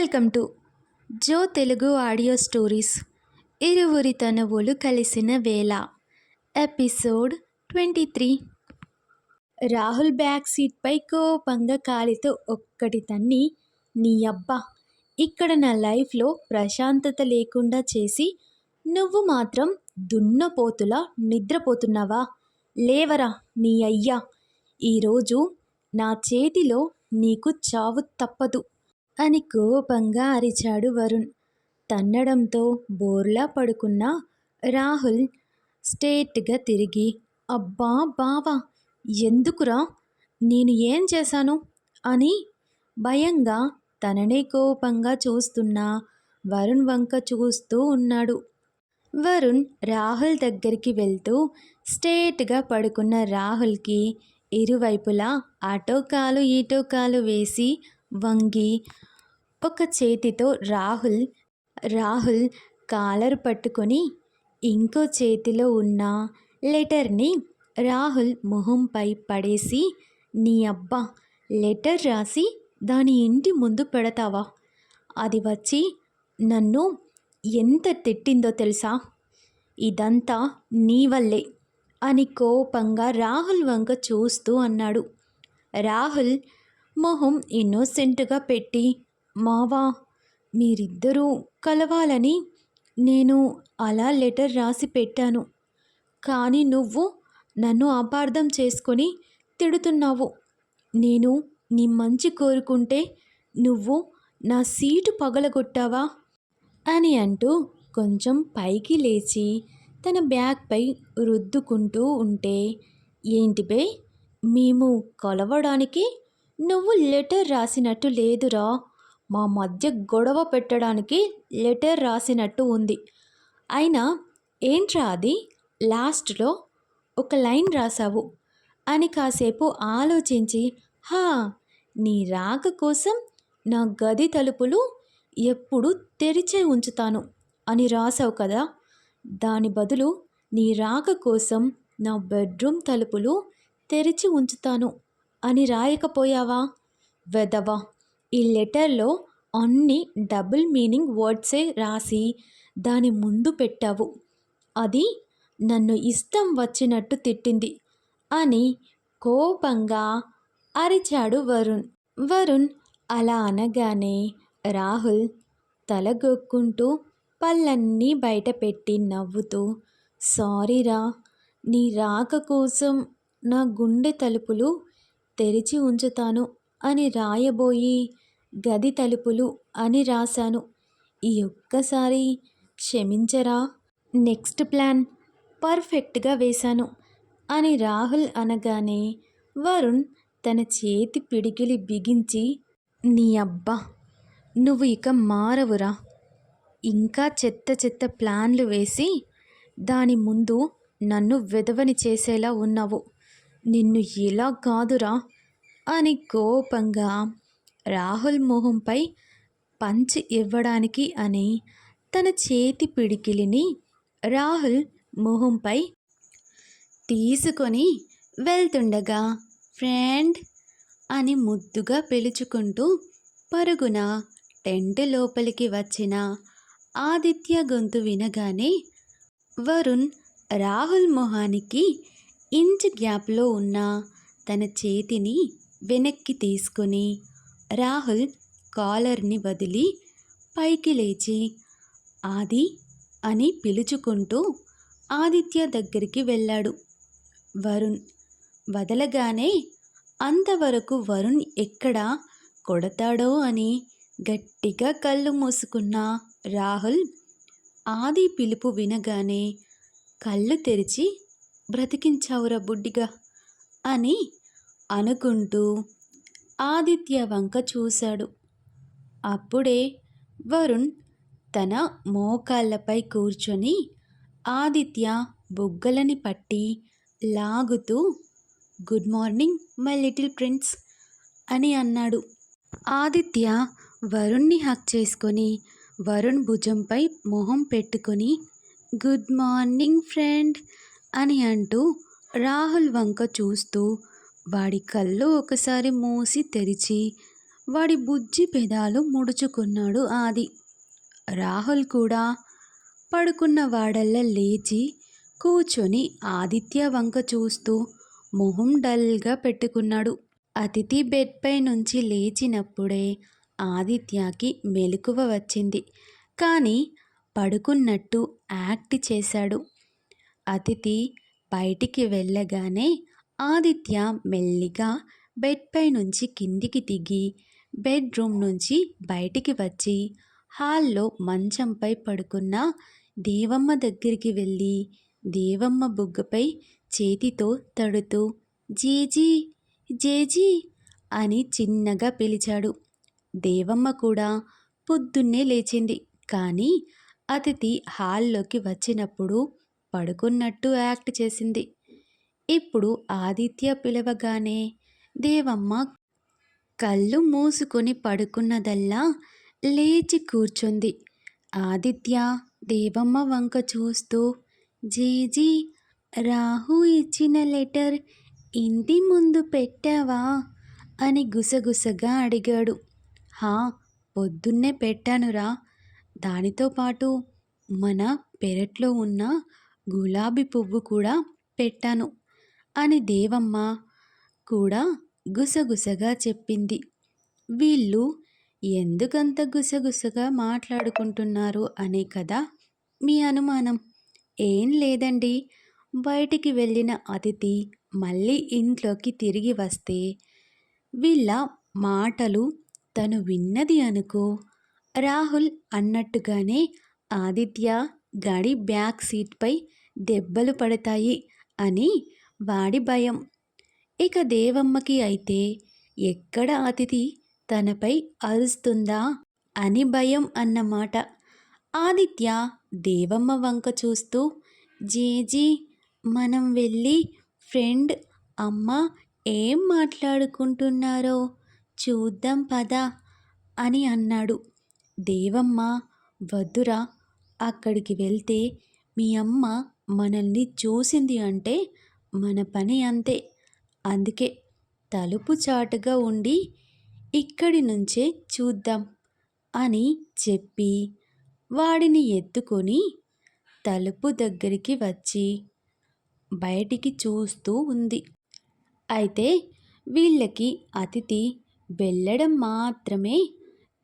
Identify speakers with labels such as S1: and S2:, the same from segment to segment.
S1: Welcome to Jo Telugu audio stories. ఇరువురి తనువులు కలిసిన వేళ. Episode twenty three. Rahul back సీట్పై కోపంగా కాలితో ఒక్కటి తన్ని నీ అబ్బా ఇక్కడ నా లైఫ్లో ప్రశాంతత లేకుండా చేసి నువ్వు మాత్రం దున్నపోతులా నిద్రపోతున్నావా? లేవరా నీ అయ్యా. ఈరోజు నా చేతిలో నీకు చావు తప్పదు. అని కోపంగా అరిచాడు వరుణ్. తన్నడంతో బోర్లా పడుకున్న రాహుల్ స్టేట్గా తిరిగి అబ్బా బావా ఎందుకురా? నేను ఏం చేశాను? అని భయంగా తననే కోపంగా చూస్తున్న వరుణ్ వంక చూస్తూ ఉన్నాడు. వరుణ్ రాహుల్ దగ్గరికి వెళ్తూ స్టేట్గా పడుకున్న రాహుల్కి ఇరువైపులా అటోకాలు కాలు ఈటో కాలు వేసి వంగి ఒక చేతితో రాహుల్ రాహుల్ కాలర్ పట్టుకొని ఇంకో చేతిలో ఉన్న లెటర్ని రాహుల్ మొహంపై పడేసి నీ అబ్బా లెటర్ రాసి దాని ఇంటి ముందు పెడతావా? అది వచ్చి నన్ను ఎంత తిట్టిందో తెలుసా? ఇదంతా నీ వల్లే అని కోపంగా రాహుల్ వంక చూస్తూ అన్నాడు. రాహుల్ మొహం ఇన్నోసెంట్గా పెట్టి మావా మీరిద్దరూ కలవాలని నేను అలా లెటర్ రాసి పెట్టాను. కానీ నువ్వు నన్ను అపార్థం చేసుకొని తిడుతున్నావు. నేను నీ మంచి కోరుకుంటే నువ్వు నా సీటు పగలగొట్టావా? అని అంటూ కొంచెం పైకి లేచి తన బ్యాగ్పై రుద్దుకుంటూ ఉంటే ఏంటి బే మేము కలవడానికి నువ్వు లెటర్ రాసినట్టు లేదురా. మా మధ్య గొడవ పెట్టడానికి లెటర్ రాసినట్టు ఉంది. అయినా ఏంట్రా అది? లాస్ట్లో ఒక లైన్ రాసావు. అని కాసేపు ఆలోచించి హా నీ రాక కోసం నా గది తలుపులు ఎప్పుడు తెరిచే ఉంచుతాను అని రాసావు కదా? దాని బదులు నీ రాక కోసం నా బెడ్రూమ్ తలుపులు తెరిచి ఉంచుతాను అని రాయకపోయావా? వెదవా ఈ లెటర్లో అన్ని డబుల్ మీనింగ్ వర్డ్సే రాసి దాని ముందు పెట్టావు. అది నన్ను ఇష్టం వచ్చినట్టు తిట్టింది అని కోపంగా అరిచాడు వరుణ్. వరుణ్ అలా అనగానే రాహుల్ తలగొక్కుంటూ పళ్ళన్నీ బయటపెట్టి నవ్వుతూ సారీరా నీ రాక కోసం నా గుండె తలుపులు తెరిచి ఉంచుతాను అని రాయబోయి గది తలుపులు అని రాశాను. ఈ ఒక్కసారి క్షమించరా? నెక్స్ట్ ప్లాన్ పర్ఫెక్ట్గా వేశాను అని రాహుల్ అనగానే వరుణ్ తన చేతి పిడికిలి బిగించి నీ అబ్బా నువ్వు ఇక మారవురా. ఇంకా చెత్త చెత్త ప్లాన్లు వేసి దాని ముందు నన్ను వెదవని చేసేలా ఉన్నావు. నిన్ను ఇలా కాదురా అని కోపంగా రాహుల్ మొహంపై పంచ్ ఇవ్వడానికి అని తన చేతి పిడికిలిని రాహుల్ మొహంపై తీసుకొని వెళ్తుండగా ఫ్రెండ్ అని ముద్దుగా పిలుచుకుంటూ పరుగున టెంట్ లోపలికి వచ్చిన ఆదిత్య గొంతు వినగానే వరుణ్ రాహుల్ మొహానికి ఇంచ్ గ్యాప్లో ఉన్న తన చేతిని వెనక్కి తీసుకొని రాహుల్ కాలర్ని వదిలి పైకి లేచి ఆది అని పిలుచుకుంటూ ఆదిత్య దగ్గరికి వెళ్ళాడు. వరుణ్ వదలగానే అంతవరకు వరుణ్ ఎక్కడ కొడతాడో అని గట్టిగా కళ్ళు మూసుకున్న రాహుల్ ఆది పిలుపు వినగానే కళ్ళు తెరిచి బ్రతికించావురా బుడ్డిగా అని అనుకుంటూ ఆదిత్య వంక చూశాడు. అప్పుడే వరుణ్ తన మోకాళ్ళపై కూర్చొని ఆదిత్య బుగ్గలని పట్టి లాగుతూ good morning my little prince అని అన్నాడు. ఆదిత్య వరుణ్ణి హక్ చేసుకొని వరుణ్ భుజంపై మొహం పెట్టుకొని గుడ్ మార్నింగ్ ఫ్రెండ్ అని అంటూ రాహుల్ వంక చూస్తూ వాడి కళ్ళు ఒకసారి మూసి తెరిచి వాడి బుజ్జి పెదాలు ముడుచుకున్నాడు ఆది. రాహుల్ కూడా పడుకున్న వాడల్లా లేచి కూర్చొని ఆదిత్య వంక చూస్తూ మొహం డల్గా పెట్టుకున్నాడు. అతిథి బెడ్పై నుంచి లేచినప్పుడే ఆదిత్యకి మెలకువ వచ్చింది. కానీ పడుకున్నట్టు యాక్ట్ చేశాడు. అతిథి బయటికి వెళ్ళగానే ఆదిత్య మెల్లిగా బెడ్పై నుంచి కిందికి దిగి బెడ్రూమ్ నుంచి బయటికి వచ్చి హాల్లో మంచంపై పడుకున్న దేవమ్మ దగ్గరికి వెళ్ళి దేవమ్మ బుగ్గపై చేతితో తడుతూ జేజీ జేజీ అని చిన్నగా పిలిచాడు. దేవమ్మ కూడా పొద్దున్నే లేచింది. కానీ అతిథి హాల్లోకి వచ్చినప్పుడు పడుకున్నట్టు యాక్ట్ చేసింది. ఇప్పుడు ఆదిత్య పిలవగానే దేవమ్మ కళ్ళు మూసుకొని పడుకున్నదల్లా లేచి కూర్చుంది. ఆదిత్య దేవమ్మ వంక చూస్తూ జేజీ రాహు ఇచ్చిన లెటర్ ఇంటి ముందు పెట్టావా? అని గుసగుసగా అడిగాడు. హా పొద్దున్నే పెట్టానురా. దానితో పాటు మన పెరట్లో ఉన్న గులాబీ పువ్వు కూడా పెట్టాను. అని దేవమ్మ కూడా గుసగుసగా చెప్పింది. వీళ్ళు ఎందుకంత గుసగుసగా మాట్లాడుకుంటున్నారు అనే కదా మీ అనుమానం. ఏం లేదండి. బయటికి వెళ్ళిన అతిథి మళ్ళీ ఇంట్లోకి తిరిగి వస్తే వీళ్ళ మాటలు తను విన్నది అనుకో రాహుల్ అన్నట్టుగానే ఆదిత్య గడి బ్యాక్ సీట్పై దెబ్బలు పడతాయి అని వాడి భయం. ఇక దేవమ్మకి అయితే ఎక్కడ అతిథి తనపై అరుస్తుందా అని భయం అన్నమాట. ఆదిత్య దేవమ్మ వంక చూస్తూ జేజీ మనం వెళ్ళి ఫ్రెండ్ అమ్మ ఏం మాట్లాడుకుంటున్నారో చూద్దాం పదా అని అన్నాడు. దేవమ్మ వద్దురా అక్కడికి వెళ్తే మీ అమ్మ మనల్ని చూసింది అంటే మన పని అంతే. అందుకే తలుపు చాటుగా ఉండి ఇక్కడి నుంచే చూద్దాం అని చెప్పి వాడిని ఎత్తుకొని తలుపు దగ్గరికి వచ్చి బయటికి చూస్తూ ఉంది. అయితే వీళ్ళకి అతిథి వెళ్ళడం మాత్రమే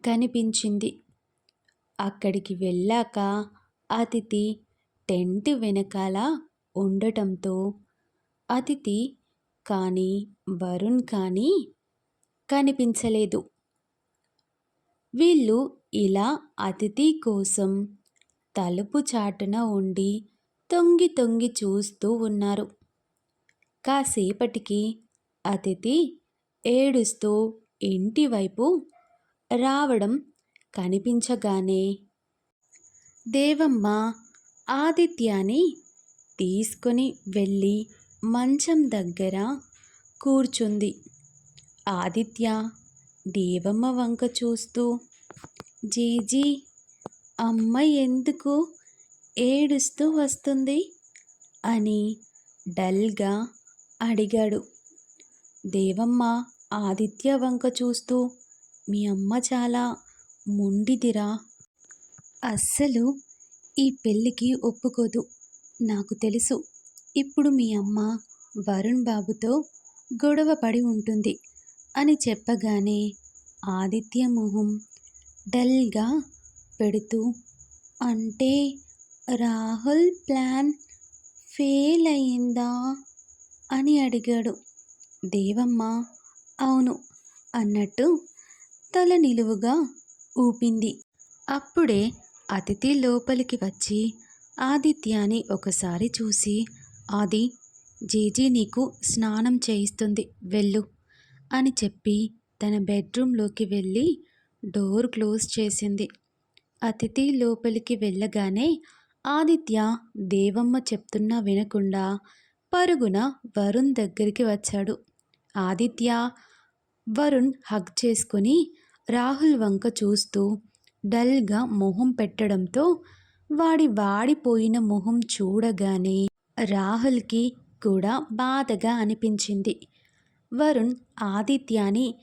S1: కనిపించింది. అక్కడికి వెళ్ళాక అతిథి టెంట్ వెనకాల ఉండటంతో అతిథి కానీ వరుణ్ కానీ కనిపించలేదు. వీళ్ళు ఇలా అతిథి కోసం తలుపు చాటున ఉండి తొంగి తొంగి చూస్తూ ఉన్నారు. కాసేపటికి అతిథి ఏడుస్తూ ఇంటివైపు రావడం కనిపించగానే దేవమ్మ ఆదిత్యాన్ని తీసుకొని వెళ్ళి మంచం దగ్గర కూర్చుంది. ఆదిత్య దేవమ్మ వంక చూస్తూ జీజీ అమ్మ ఎందుకు ఏడుస్తూ వస్తుంది? అని డల్గా అడిగాడు. దేవమ్మ ఆదిత్య వంక చూస్తూ మీ అమ్మ చాలా మొండిదిరా. అస్సలు ఈ పెళ్ళికి ఒప్పుకోదు నాకు తెలుసు. ఇప్పుడు మీ అమ్మ వరుణ్ బాబుతో గొడవ పడి ఉంటుంది అని చెప్పగానే ఆదిత్య మొహం డల్గా పెడుతూ అంటే రాహుల్ ప్లాన్ ఫెయిల్ అయిందా అని అడిగాడు. దేవమ్మ అవును అన్నట్టు తల నిలువుగా ఊపింది. అప్పుడే అతిథి లోపలికి వచ్చి ఆదిత్యాని ఒకసారి చూసి ఆది జేజీ నీకు స్నానం చేయిస్తుంది వెళ్ళు అని చెప్పి తన బెడ్రూమ్లోకి వెళ్ళి డోర్ క్లోజ్ చేసింది. అతిథి లోపలికి వెళ్ళగానే ఆదిత్య దేవమ్మ చెప్తున్నా వినకుండా పరుగున వరుణ్ దగ్గరికి వచ్చాడు. ఆదిత్య వరుణ్ హగ్ చేసుకుని రాహుల్ వంక చూస్తూ డల్గా మొహం పెట్టడంతో వాడి వాడిపోయిన మొహం చూడగానే రాహుల్కి కూడా బాధగా అనిపించింది. వరుణ్ ఆదిత్యాని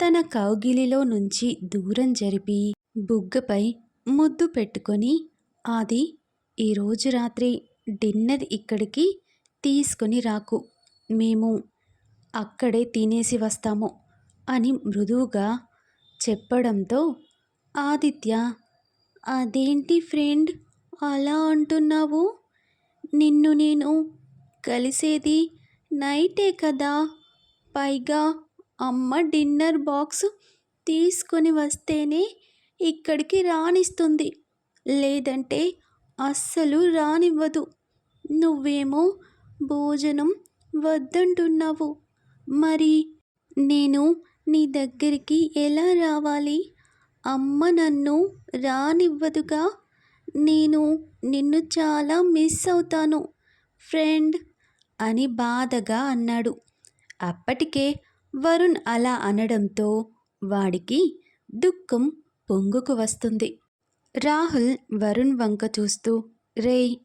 S1: తన కౌగిలిలో నుంచి దూరం జరిపి బుగ్గపై ముద్దు పెట్టుకొని ఆది ఈరోజు రాత్రి డిన్నర్ ఇక్కడికి తీసుకొని రాకు. మేము అక్కడే తినేసి వస్తాము అని మృదువుగా చెప్పడంతో ఆదిత్య అదేంటి ఫ్రెండ్ అలా అంటున్నావు? నిన్ను నేను కలిసేది నైటే కదా. పైగా అమ్మ డిన్నర్ బాక్స్ తీసుకొని వస్తేనే ఇక్కడికి రానిస్తుంది లేదంటే అస్సలు రానివ్వదు. నువ్వేమో భోజనం వద్దంటున్నావు. మరి నేను నీ దగ్గరికి ఎలా రావాలి? అమ్మ నన్ను రానివ్వదుగా. నేను నిన్ను చాలా మిస్ అవుతాను ఫ్రెండ్ అని బాధగా అన్నాడు. అప్పటికే వరుణ్ అలా అనడంతో వాడికి దుఃఖం పొంగుకు వస్తుంది. రాహుల్ వరుణ్ వంక చూస్తూ రేయ్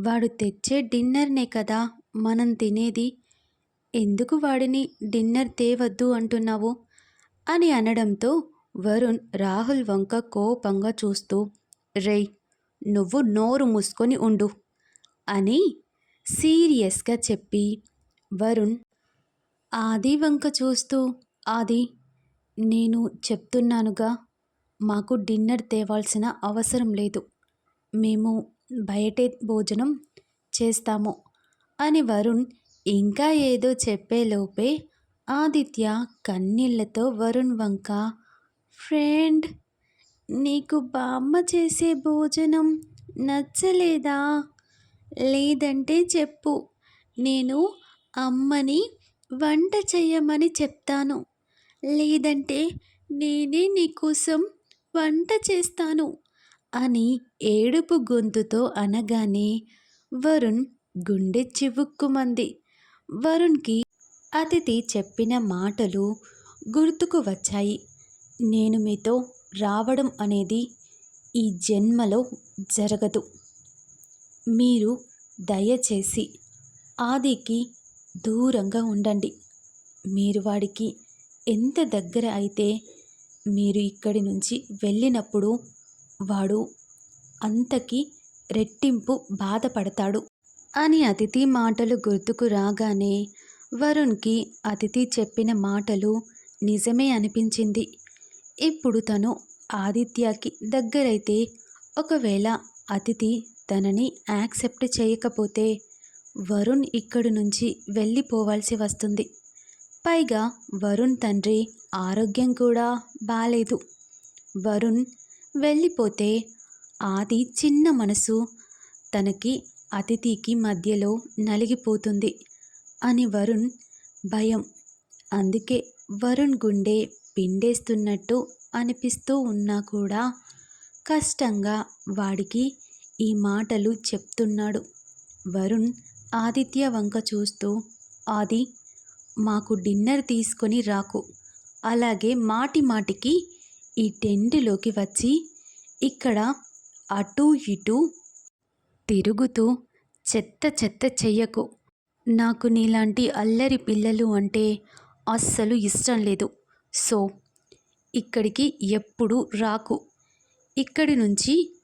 S1: వాడు తెచ్చే డిన్నర్నే కదా మనం తినేది. ఎందుకు వాడిని డిన్నర్ తేవద్దు అంటున్నావు? అని అనడంతో వరుణ్ రాహుల్ వంక కోపంగా చూస్తూ రేయ్ నువ్వు నోరు మూసుకొని ఉండు అని సీరియస్గా చెప్పి వరుణ్ ఆది వంక చూస్తూ ఆది నేను చెప్తున్నానుగా మాకు డిన్నర్ తేవాల్సిన అవసరం లేదు. మేము బయటే భోజనం చేస్తాము అని వరుణ్ ఇంకా ఏదో చెప్పేలోపే ఆదిత్య కన్నీళ్ళతో వరుణ్ వంక ఫ్రెండ్ నీకు బామ్మ చేసే భోజనం నచ్చలేదా? లేదంటే చెప్పు. నేను అమ్మని వంట చేయమని చెప్తాను. లేదంటే నేనే నీకోసం వంట చేస్తాను అని ఏడుపు గొంతుతో అనగానే వరుణ్ గుండె చివుక్కుమంది. వరుణ్కి అతిథి చెప్పిన మాటలు గుర్తుకు వచ్చాయి. నేను మీతో రావడం అనేది ఈ జన్మలో జరగదు. మీరు దయచేసి ఆదికి దూరంగా ఉండండి. మీరు వాడికి ఎంత దగ్గర అయితే మీరు ఇక్కడి నుంచి వెళ్ళినప్పుడు వాడు అంతకి రెట్టింపు బాధపడతాడు. అని అతిథి మాటలు గుర్తుకు రాగానే వరుణ్కి అతిథి చెప్పిన మాటలు నిజమే అనిపించింది. ఇప్పుడు తను ఆదిత్యకి దగ్గరైతే ఒకవేళ అతిథి తనని యాక్సెప్ట్ చేయకపోతే వరుణ్ ఇక్కడి నుంచి వెళ్ళిపోవాల్సి వస్తుంది. పైగా వరుణ్ తండ్రి ఆరోగ్యం కూడా బాలేదు. వరుణ్ వెళ్ళిపోతే ఆది చిన్న మనసు తనకి అతిథికి మధ్యలో నలిగిపోతుంది అని వరుణ్ భయం. అందుకే వరుణ్ గుండె పిండేస్తున్నట్టు అనిపిస్తూ ఉన్నా కూడా కష్టంగా వాడికి ఈ మాటలు చెప్తున్నాడు. వరుణ్ ఆదిత్య వంక చూస్తూ ఆది మాకు డిన్నర్ తీసుకొని రాకు. అలాగే మాటి మాటికి ఈ టెంట్లోకి వచ్చి ఇక్కడ అటూ ఇటూ తిరుగుతూ చెత్త చెత్త చెయ్యకు. నాకు నీలాంటి అల్లరి పిల్లలు అంటే అస్సలు ఇష్టం లేదు. సో ఇక్కడికి ఎప్పుడు రాకు. ఇక్కడి నుంచి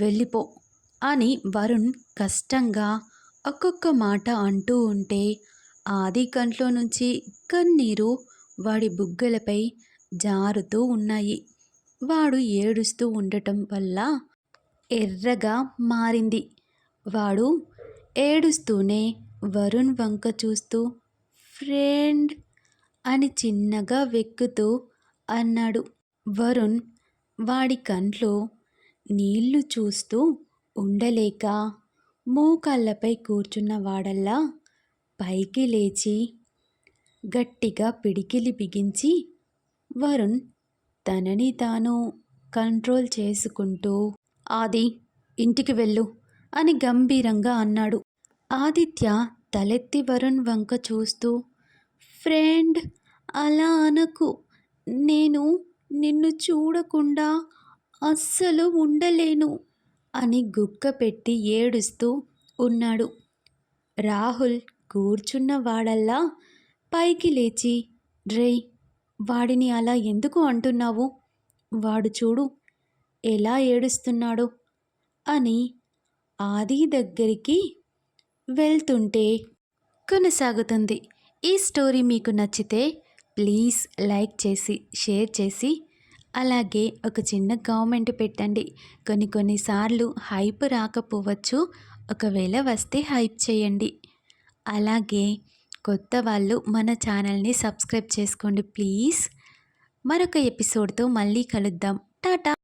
S1: వెళ్ళిపో అని వరుణ్ కష్టంగా ఒక్కొక్క మాట అంటూ ఉంటే ఆది కంట్లో నుంచి కన్నీరు వాడి బుగ్గలపై జారుతూ ఉన్నాయి. వాడు ఏడుస్తూ ఉండటం వల్ల ఎర్రగా మారింది. వాడు ఏడుస్తూనే వరుణ్ వంక చూస్తూ ఫ్రెండ్ అని చిన్నగా వెక్కుతూ అన్నాడు. వరుణ్ వాడి కంట్లో నీళ్ళు చూస్తూ ఉండలేక మోకాళ్ళపై కూర్చున్న వాడల్లా పైకి లేచి గట్టిగా పిడికిలి బిగించి వరుణ్ తనని తాను కంట్రోల్ చేసుకుంటూ ఆది ఇంటికి వెళ్ళు అని గంభీరంగా అన్నాడు. ఆదిత్య తలెత్తి వరుణ్ వంక చూస్తూ ఫ్రెండ్ అలా అనకు. నేను నిన్ను చూడకుండా అస్సలు ఉండలేను అని గుక్క పెట్టి ఏడుస్తూ ఉన్నాడు. రాహుల్ కూర్చున్న వాడల్లా పైకి లేచి రే వాడిని అలా ఎందుకు అంటున్నావు? వాడు చూడు ఎలా ఏడుస్తున్నాడో? అని ఆది దగ్గరికి వెళ్తుంటే కొనసాగుతుంది. ఈ స్టోరీ మీకు నచ్చితే ప్లీజ్ లైక్ చేసి షేర్ చేసి అలాగే ఒక చిన్న కామెంట్ పెట్టండి. కొన్ని కొన్నిసార్లు హైప్ రాకపోవచ్చు. ఒకవేళ వస్తే హైప్ చేయండి. అలాగే కొత్త వాళ్ళు మన ఛానల్ని సబ్స్క్రైబ్ చేసుకోండి ప్లీజ్. మరొక ఎపిసోడ్తో మళ్ళీ కలుద్దాం. టాటా!